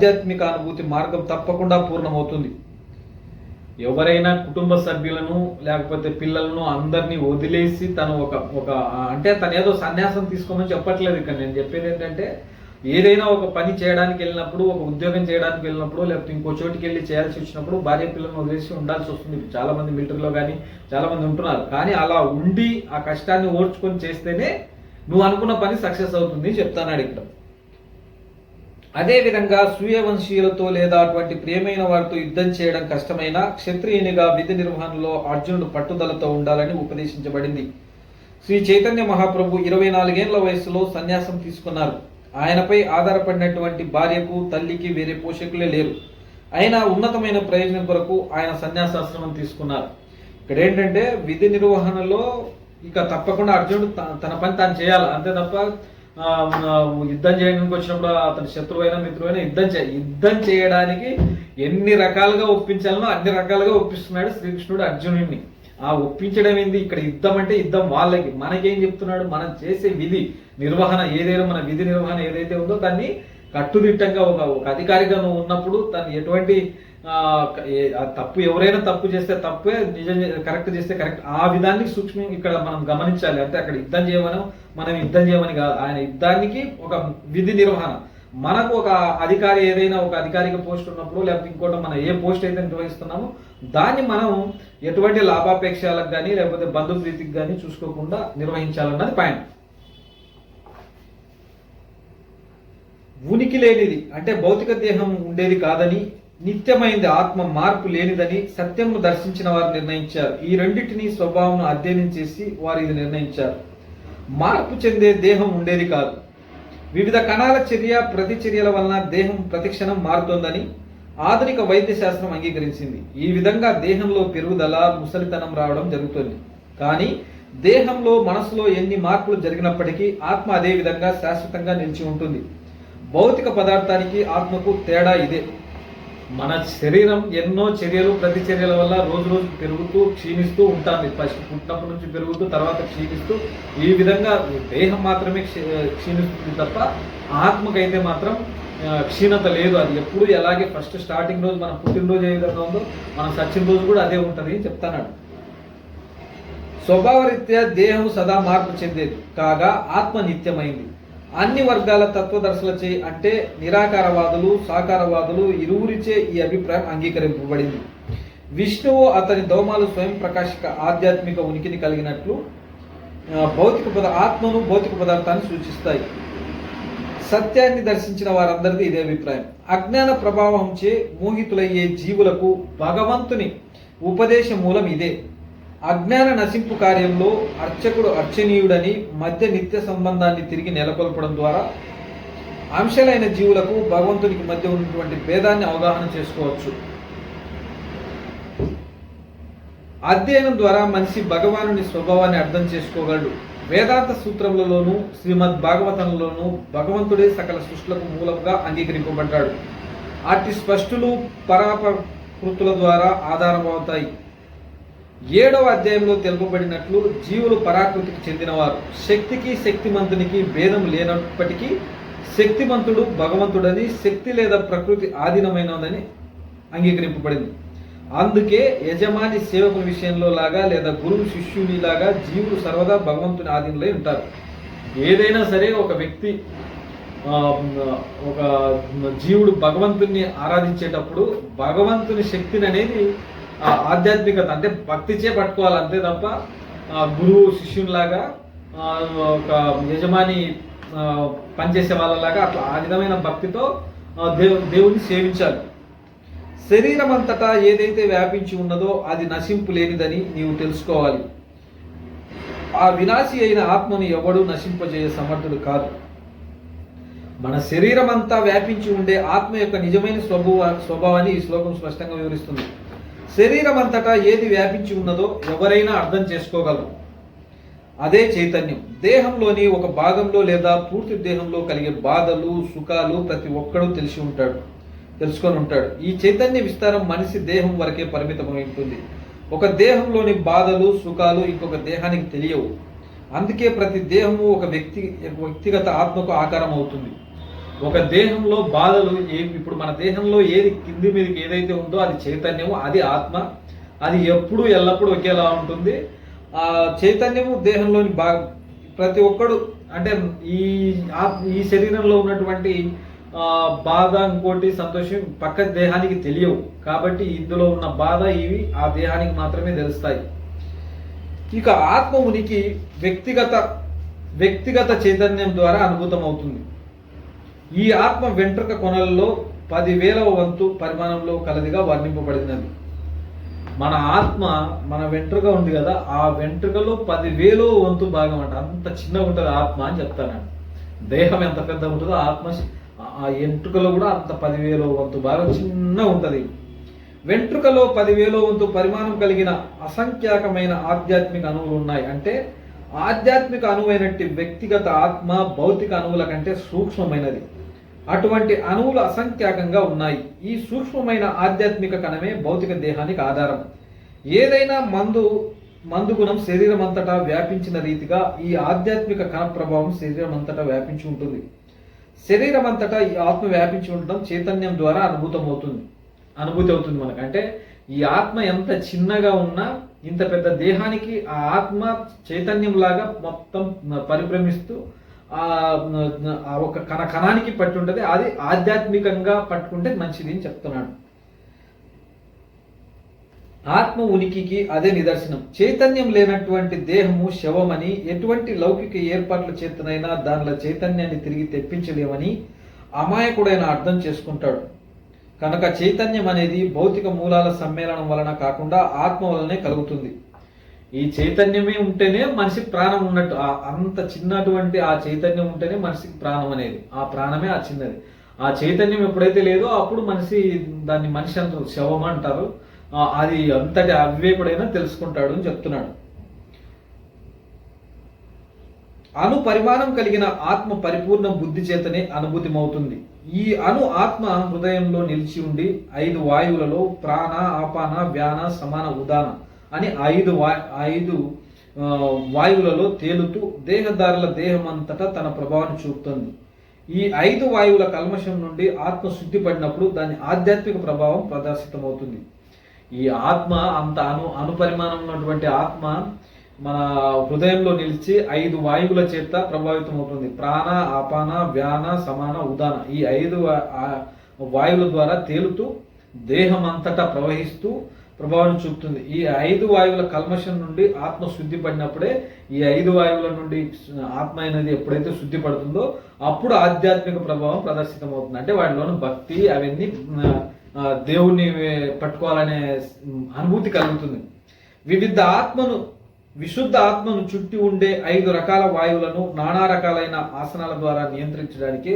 ఆధ్యాత్మిక అనుభూతి మార్గం తప్పకుండా పూర్ణమవుతుంది. ఎవరైనా కుటుంబ సభ్యులను లేకపోతే పిల్లలను అందరినీ వదిలేసి తను ఒక ఒక అంటే తను ఏదో సన్యాసం తీసుకోమని చెప్పట్లేదు ఇక్కడ. నేను చెప్పేది ఏంటంటే ఏదైనా ఒక పని చేయడానికి వెళ్ళినప్పుడు ఒక ఉద్యోగం చేయడానికి వెళ్ళినప్పుడు లేకపోతే ఇంకో చోటికి వెళ్ళి చేయాల్సి వచ్చినప్పుడు భార్య పిల్లలను వదిలేసి ఉండాల్సి వస్తుంది. చాలా మంది మిలిటరీలో కానీ చాలా మంది ఉంటున్నారు. కానీ అలా ఉండి ఆ కష్టాన్ని ఓర్చుకొని చేస్తేనే నువ్వు అనుకున్న పని సక్సెస్ అవుతుంది చెప్తాను ఇక్కడ. అదేవిధంగా సూర్యవంశీయులతో లేదా అటువంటి ప్రియమైన వారితో యుద్ధం చేయడం కష్టమైన క్షత్రియునిగా విధి నిర్వహణలో అర్జునుడు పట్టుదలతో ఉండాలని ఉపదేశించబడింది. శ్రీ చైతన్య మహాప్రభు ఇరవై నాలుగేళ్ళ వయసులో సన్యాసం తీసుకున్నారు. ఆయనపై ఆధారపడినటువంటి భార్యకు తల్లికి వేరే పోషకులే లేరు. అయినా ఉన్నతమైన ప్రయోజనం కొరకు ఆయన సన్యాసాశ్రమం తీసుకున్నారు. ఇక్కడ ఏంటంటే విధి నిర్వహణలో ఇక తప్పకుండా అర్జునుడు తన పని తాను చేయాలి. అంతే తప్ప యుద్ధం చేయడానికి వచ్చినప్పుడు అతని శత్రువైన మిత్రువైన యుద్ధం చే యుద్ధం చేయడానికి ఎన్ని రకాలుగా ఒప్పించాలనో అన్ని రకాలుగా ఒప్పిస్తున్నాడు శ్రీకృష్ణుడు అర్జునుడిని. ఆ ఒప్పించడం ఏంది? ఇక్కడ యుద్ధం అంటే యుద్ధం వాళ్ళకి. మనకేం చెప్తున్నాడు? మనం చేసే విధి నిర్వహణ ఏదైనా మన విధి నిర్వహణ ఏదైతే ఉందో దాన్ని కట్టుదిట్టంగా ఒక ఒక అధికారిగా నువ్వు ఉన్నప్పుడు తను ఎటువంటి తప్పు ఎవరైనా తప్పు చేస్తే తప్పే నిజం కరెక్ట్ చేస్తే కరెక్ట్. ఆ విధాన్ని సూక్ష్మం ఇక్కడ మనం గమనించాలి. అంటే అక్కడ యుద్ధం చేయమని మనం యుద్ధం చేయమని కాదు ఆయన యుద్ధానికి ఒక విధి నిర్వహణ. మనకు ఒక అధికారి ఏదైనా ఒక అధికారిక పోస్ట్ ఉన్నప్పుడు లేకపోతే ఇంకోటి మనం ఏ పోస్ట్ అయితే నిర్వహిస్తున్నామో దాన్ని మనం ఎటువంటి లాభాపేక్షలకు కానీ లేకపోతే బంధుప్రీతికి కానీ చూసుకోకుండా నిర్వహించాలన్నది పాయింట్ ఉనికి లేనిది అంటే భౌతిక దేహం ఉండేది కాదని నిత్యమైంది ఆత్మ మార్పు లేనిదని సత్యమును దర్శించిన వారు నిర్ణయించారు. ఈ రెండింటిని స్వభావం అధ్యయనం చేసి వారు ఇది నిర్ణయించారు. మార్పు చెందే దేహం ఉండేది కాదు. వివిధ కణాల చర్య ప్రతిచర్యల వలన దేహం ప్రతిక్షణం మారుతోందని ఆధునిక వైద్య శాస్త్రం అంగీకరించింది. ఈ విధంగా దేహంలో పెరుగుదల ముసలితనం రావడం జరుగుతుంది. కానీ దేహంలో మనసులో ఎన్ని మార్పులు జరిగినప్పటికీ ఆత్మ అదే విధంగా శాశ్వతంగా నిలిచి ఉంటుంది. భౌతిక పదార్థానికి ఆత్మకు తేడా ఇదే. మన శరీరం ఎన్నో చర్యలు ప్రతిచర్యల వల్ల రోజు రోజు పెరుగుతూ క్షీణిస్తూ ఉంటుంది. ఫస్ట్ పుట్టినప్పటి నుంచి పెరుగుతూ తర్వాత క్షీణిస్తూ ఈ విధంగా దేహం మాత్రమే క్షీ- క్షీణిస్తుంది తప్ప ఆత్మకైతే మాత్రం క్షీణత లేదు. అది ఎప్పుడు ఎలాగే ఫస్ట్ స్టార్టింగ్ రోజు మన పుట్టినరోజు ఏ విధంగా ఉందో మనం సచిన రోజు కూడా అదే ఉంటుంది అని చెప్తాన్నాడు. స్వభావరీత్యా దేహం సదా మార్పు చెందేది. కాగా ఆత్మ నిత్యమైంది. అన్ని వర్గాల తత్వదర్శులచే అంటే నిరాకారవాదులు సాకారవాదులు ఇరువురిచే ఈ అభిప్రాయం అంగీకరింపబడింది. విష్ణువు అతని దోమాలు స్వయం ప్రకాశక ఆధ్యాత్మిక ఉనికిని కలిగినట్లు భౌతిక పద ఆత్మను భౌతిక పదార్థాన్ని సూచిస్తాయి. సత్యాన్ని దర్శించిన వారందరిది ఇదే అభిప్రాయం. అజ్ఞాన ప్రభావంచే మోహితులయ్యే జీవులకు భగవంతుని ఉపదేశ మూలం ఇదే. అజ్ఞాన నశింపు కార్యంలో అర్చకుడు అర్చనీయుడని మధ్య నిత్య సంబంధాన్ని తిరిగి నెలకొల్పడం ద్వారా అంశాలైన జీవులకు భగవంతునికి మధ్య ఉన్నటువంటి భేదాన్ని అవగాహన చేసుకోవచ్చు. అధ్యయనం ద్వారా మనిషి భగవానుని స్వభావాన్ని అర్థం చేసుకోగలడు. వేదాంత సూత్రములలోనూ శ్రీమద్ భాగవతంలోనూ భగవంతుడే సకల సృష్టిలకు మూలంగా అంగీకరింపబడ్డాడు. అట్టి స్పష్టులు పరాపకృతుల ద్వారా ఆధారమవుతాయి. ఏడవ అధ్యాయంలో తెలుపబడినట్లు జీవులు పరాకృతికి చెందినవారు. శక్తికి శక్తిమంతునికి భేదం లేనప్పటికీ శక్తిమంతుడు భగవంతుడని శక్తి లేదా ప్రకృతి ఆధీనమైనదని అంగీకరింపబడింది. అందుకే యజమాని సేవకుల విషయంలో లాగా లేదా గురువు శిష్యునిలాగా జీవులు సర్వదా భగవంతుని ఆధీనంలో ఉంటారు. ఏదైనా సరే ఒక వ్యక్తి ఒక జీవుడు భగవంతుని ఆరాధించేటప్పుడు భగవంతుని శక్తిని అనేది ఆధ్యాత్మికత అంటే భక్తిచే పట్టుకోవాలి అంతే తప్ప గురువు శిష్యునిలాగా ఒక యజమాని పనిచేసే వాళ్ళలాగా అట్లా ఆ విధమైన భక్తితో దేవు దేవుడిని సేవించాలి. శరీరం అంతటా ఏదైతే వ్యాపించి ఉన్నదో అది నశింపు లేనిదని నీవు తెలుసుకోవాలి. ఆ వినాశి అయిన ఆత్మను ఎవడు నశింపజేయ సమర్థుడు కాదు. మన శరీరం అంతా వ్యాపించి ఉండే ఆత్మ యొక్క నిజమైన స్వభావ స్వభావాన్ని ఈ శ్లోకం స్పష్టంగా వివరిస్తుంది. శరీరం అంతటా ఏది వ్యాపించి ఉన్నదో ఎవరైనా అర్థం చేసుకోగలరు. అదే చైతన్యం. దేహంలోని ఒక భాగంలో లేదా పూర్తి దేహంలో కలిగే బాధలు సుఖాలు ప్రతి ఒక్కడూ తెలిసి ఉంటాడు తెలుసుకొని ఉంటాడు. ఈ చైతన్య విస్తారం మనిషి దేహం వరకే పరిమితమై ఉంటుంది. ఒక దేహంలోని బాధలు సుఖాలు ఇంకొక దేహానికి తెలియవు. అందుకే ప్రతి దేహము ఒక వ్యక్తి వ్యక్తిగత ఆత్మకు ఆకారం అవుతుంది. ఒక దేహంలో బాధలు ఏ ఇప్పుడు మన దేహంలో ఏది కింది మీదకి ఏదైతే ఉందో అది చైతన్యము అది ఆత్మ అది ఎప్పుడు ఎల్లప్పుడూ ఒకేలా ఉంటుంది. ఆ చైతన్యము దేహంలోని బా ప్రతి ఒక్కడు అంటే ఈ ఈ శరీరంలో ఉన్నటువంటి బాధ ఇంకోటి సంతోషం పక్క దేహానికి తెలియవు. కాబట్టి ఇందులో ఉన్న బాధ ఇవి ఆ దేహానికి మాత్రమే తెలుస్తాయి. ఇక ఆత్మ ఉనికి వ్యక్తిగత వ్యక్తిగత చైతన్యం ద్వారా అనుభూతం అవుతుంది ఈ ఆత్మ వెంట్రుక కొనల్లో పదివేల వంతు పరిమాణంలో కలదిగా వర్ణింపబడినది. మన ఆత్మ మన వెంట్రుక ఉంది కదా ఆ వెంట్రుకలో పదివేలో వంతు భాగం అంట. అంత చిన్నగా ఉంటుంది ఆత్మ అని చెప్తాను దేహం ఎంత పెద్ద ఉంటుందో ఆత్మ ఆ వెంట్రుకలో కూడా అంత పదివేలో వంతు భాగం చిన్న ఉంటుంది. వెంట్రుకలో పదివేలో వంతు పరిమాణం కలిగిన అసంఖ్యాకమైన ఆధ్యాత్మిక అణువులు ఉన్నాయి. అంటే ఆధ్యాత్మిక అణువైనట్టి వ్యక్తిగత ఆత్మ భౌతిక అణువుల కంటే సూక్ష్మమైనది. అటువంటి అణువులు అసంఖ్యాకంగా ఉన్నాయి. ఈ సూక్ష్మమైన ఆధ్యాత్మిక కణమే భౌతిక దేహానికి ఆధారం. ఏదైనా మందు మందు గుణం శరీరం అంతటా వ్యాపించిన రీతిగా ఈ ఆధ్యాత్మిక కణ ప్రభావం శరీరం అంతటా వ్యాపించి ఉంటుంది. శరీరం అంతటా ఈ ఆత్మ వ్యాపించి ఉండడం చైతన్యం ద్వారా అనుభూతం అవుతుంది అనుభూతి అవుతుంది మనకు. అంటే ఈ ఆత్మ ఎంత చిన్నగా ఉన్నా ఇంత పెద్ద దేహానికి ఆ ఆత్మ చైతన్యం లాగా మొత్తం పరిభ్రమిస్తూ ఒక కణ కణానికి పట్టి ఉంటుంది. అది ఆధ్యాత్మికంగా పట్టుకుంటే మంచిది అని చెప్తున్నాడు. ఆత్మ ఉనికికి అదే నిదర్శనం. చైతన్యం లేనటువంటి దేహము శవమని ఎటువంటి లౌకిక ఏర్పాట్ల చేతనైనా దానిలో చైతన్యాన్ని తిరిగి తెప్పించలేమని అమాయకుడైన అర్థం చేసుకుంటాడు. కనుక చైతన్యం అనేది భౌతిక మూలాల సమ్మేళనం వలన కాకుండా ఆత్మ వలనే కలుగుతుంది. ఈ చైతన్యమే ఉంటేనే మనిషికి ప్రాణం ఉన్నట్టు. అంత చిన్నటువంటి ఆ చైతన్యం ఉంటేనే మనిషికి ప్రాణం అనేది. ఆ ప్రాణమే ఆ చిన్నది. ఆ చైతన్యం ఎప్పుడైతే లేదో అప్పుడు మనిషి దాన్ని మనిషి అంటారు శవం అంటారు. అది అంతటి అవివేకుడైనా తెలుసుకుంటాడు అని చెప్తున్నాడు. అణు పరిమాణం కలిగిన ఆత్మ పరిపూర్ణ బుద్ధి చేతనే అనుభూతిమవుతుంది. ఈ అణు ఆత్మ హృదయంలో నిలిచి ఉండి ఐదు వాయువులలో ప్రాణ ఆపాన వ్యాన సమాన ఉదానం అని ఐదు వా ఐదు వాయువులలో తేలుతూ దేహదారుల దేహమంతటా తన ప్రభావాన్ని చూపుతుంది. ఈ ఐదు వాయువుల కల్మషం నుండి ఆత్మ శుద్ధి పడినప్పుడు దాని ఆధ్యాత్మిక ప్రభావం ప్రదర్శితమవుతుంది. ఈ ఆత్మ అంత అను అనుపరిమాణం ఉన్నటువంటి ఆత్మ మన హృదయంలో నిలిచి ఐదు వాయువుల చేత ప్రభావితం అవుతుంది ప్రాణ అపాన వ్యాన సమాన ఉదాన. ఈ ఐదు వాయువుల ద్వారా తేలుతూ దేహం అంతటా ప్రవహిస్తూ ప్రభావం చూపుతుంది. ఈ ఐదు వాయువుల కల్మషం నుండి ఆత్మ శుద్ధి పడినప్పుడే ఈ ఐదు వాయువుల నుండి ఆత్మ అనేది ఎప్పుడైతే శుద్ధి పడుతుందో అప్పుడు ఆధ్యాత్మిక ప్రభావం ప్రదర్శితమవుతుంది. అంటే వాటిలోని భక్తి అవన్నీ దేవుణ్ణి పట్టుకోవాలనే అనుభూతి కలుగుతుంది. వివిధ ఆత్మను విశుద్ధ ఆత్మను చుట్టి ఉండే ఐదు రకాల వాయువులను నానా రకాలైన ఆసనాల ద్వారా నియంత్రించడానికి